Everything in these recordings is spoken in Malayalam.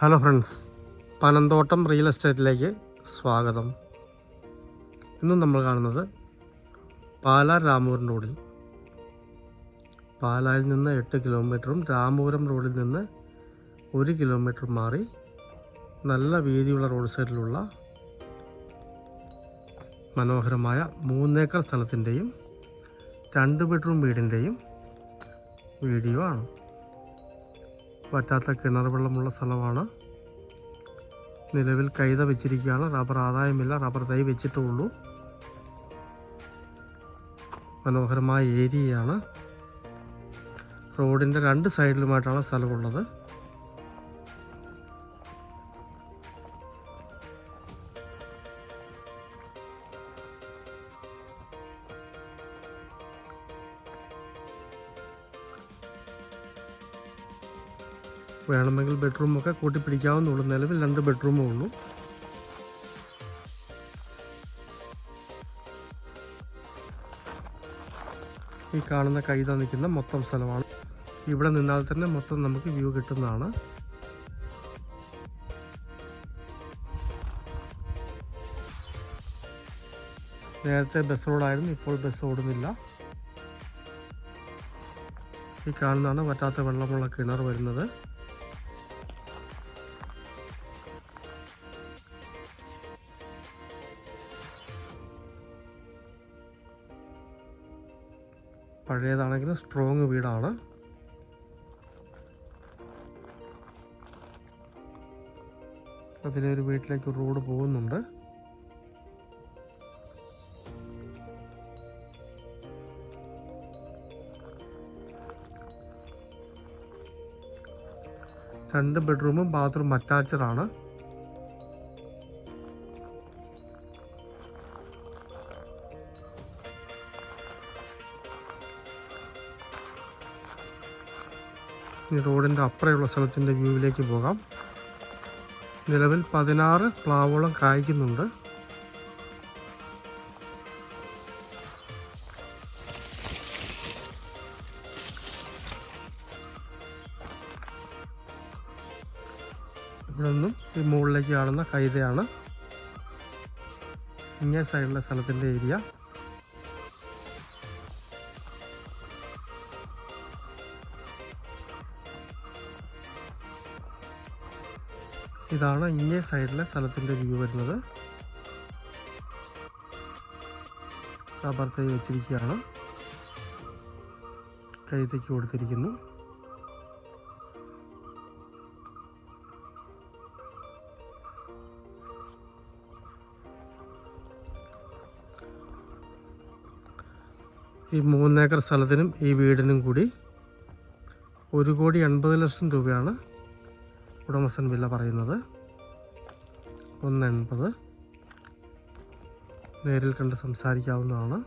ഹലോ ഫ്രണ്ട്സ് പനന്തോട്ടം റിയൽ എസ്റ്റേറ്റിലേക്ക് സ്വാഗതം. ഇന്ന് നമ്മൾ കാണുന്നത് പാലാ രാമപുരം റോഡിൽ. പാലായിൽ നിന്ന് എട്ട് കിലോമീറ്ററും രാമപുരം റോഡിൽ നിന്ന് ഒരു കിലോമീറ്റർ മാറി നല്ല വീതിയുള്ള റോഡ് സൈഡിലുള്ള മനോഹരമായ മൂന്നേക്കർ സ്ഥലത്തിന്റെയും രണ്ട് ബെഡ്റൂം വീടിന്റെയും വീഡിയോ ആണ്. വറ്റാത്ത കിണർ വെള്ളമുള്ള സ്ഥലമാണ്. നിലവിൽ കൈത വെച്ചിരിക്കുകയാണ്. റബ്ബർ ആദായമില്ല. റബ്ബർ തൈ വെച്ചിട്ടുള്ളൂ മനോഹരമായ ഏരിയയാണ്. റോഡിന്റെ രണ്ട് സൈഡിലുമായിട്ടാണ് സ്ഥലമുള്ളത്. വേണമെങ്കിൽ ബെഡ്റൂമൊക്കെ കൂട്ടി പിടിക്കാവുന്നുള്ളൂ നിലവിൽ രണ്ട് ബെഡ്റൂമേ ഉള്ളൂ. ഈ കാണുന്ന കൈത നിൽക്കുന്ന മൊത്തം സ്ഥലമാണ്. ഇവിടെ നിന്നാൽ തന്നെ മൊത്തം നമുക്ക് വ്യൂ കിട്ടുന്നതാണ്. നേരത്തെ ബസ് റോഡായിരുന്നു ഇപ്പോൾ ബസ് ഓടുന്നില്ല ഈ കാണുന്നതാണ് വറ്റാത്ത വെള്ളമുള്ള കിണർ വരുന്നത്. പഴയതാണെങ്കിലും സ്ട്രോങ് വീടാണ്. അതിലെ ഒരു വീട്ടിലേക്ക് റോഡ് പോകുന്നുണ്ട്. രണ്ട് ബെഡ്റൂമും ബാത്റൂം അറ്റാച്ചഡ് ഈ റോഡിന്റെ അപ്പുറയുള്ള സ്ഥലത്തിന്റെ വ്യൂവിലേക്ക് പോകാം. നിലവിൽ പതിനാറ് പ്ലാവോളം കായ്ക്കുന്നുണ്ട്. ഇവിടെ ഈ മുകളിലേക്ക് കാണുന്ന കൈതയാണ്. ഇങ്ങേ സൈഡിലെ സ്ഥലത്തിന്റെ ഏരിയ. ഇതാണ് ഇങ്ങേ സൈഡിലെ സ്ഥലത്തിന്റെ വ്യൂ വരുന്നത്. റബ്ബർ തൈ വെച്ചിരിക്കുകയാണ്. കൈത്തേക്ക് കൊടുത്തിരിക്കുന്നു. ഈ മൂന്നേക്കർ സ്ഥലത്തിനും ഈ വീടിനും കൂടി ഒരു കോടി എൺപത് ലക്ഷം രൂപയാണ് ഉടമസ്ഥൻ വില പറയുന്നത് ഒന്ന് എൺപത് നേരിൽ കണ്ട് സംസാരിക്കാവുന്നതാണ്.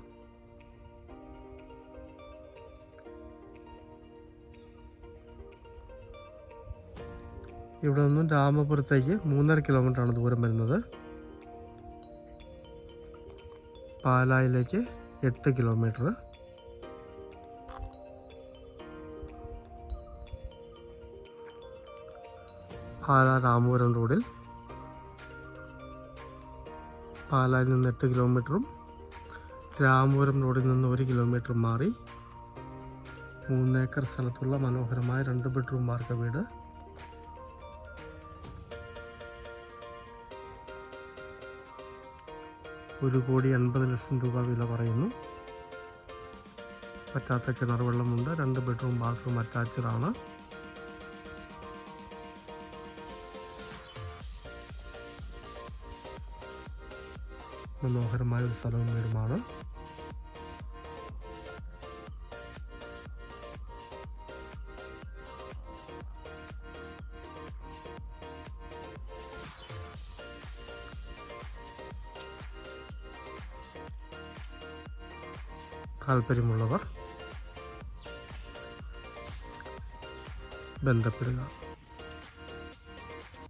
ഇവിടെ നിന്നും രാമപുരത്തേക്ക് മൂന്നര കിലോമീറ്ററാണ് ദൂരം വരുന്നത്. പാലായിലേക്ക് എട്ട് കിലോമീറ്റർ പാലാ രാമപുരം റോഡിൽ പാലായിൽ നിന്ന് എട്ട് കിലോമീറ്ററും രാമപുരം റോഡിൽ നിന്ന് ഒരു കിലോമീറ്റർ മാറി മൂന്നേക്കർ സ്ഥലത്തുള്ള മനോഹരമായ രണ്ട് ബെഡ്റൂം മാർക്ക വീട്. ഒരു കോടി എൺപത് ലക്ഷം രൂപ വില പറയുന്നു. പറ്റാത്ത കിണർ വെള്ളമുണ്ട്. രണ്ട് ബെഡ്റൂം ബാത്റൂം അറ്റാച്ച്ഡ് ആണ് മനോഹരമായ ഒരു സ്ഥലവും വീടുമാണ് താല്പര്യമുള്ളവർ ബന്ധപ്പെടുക.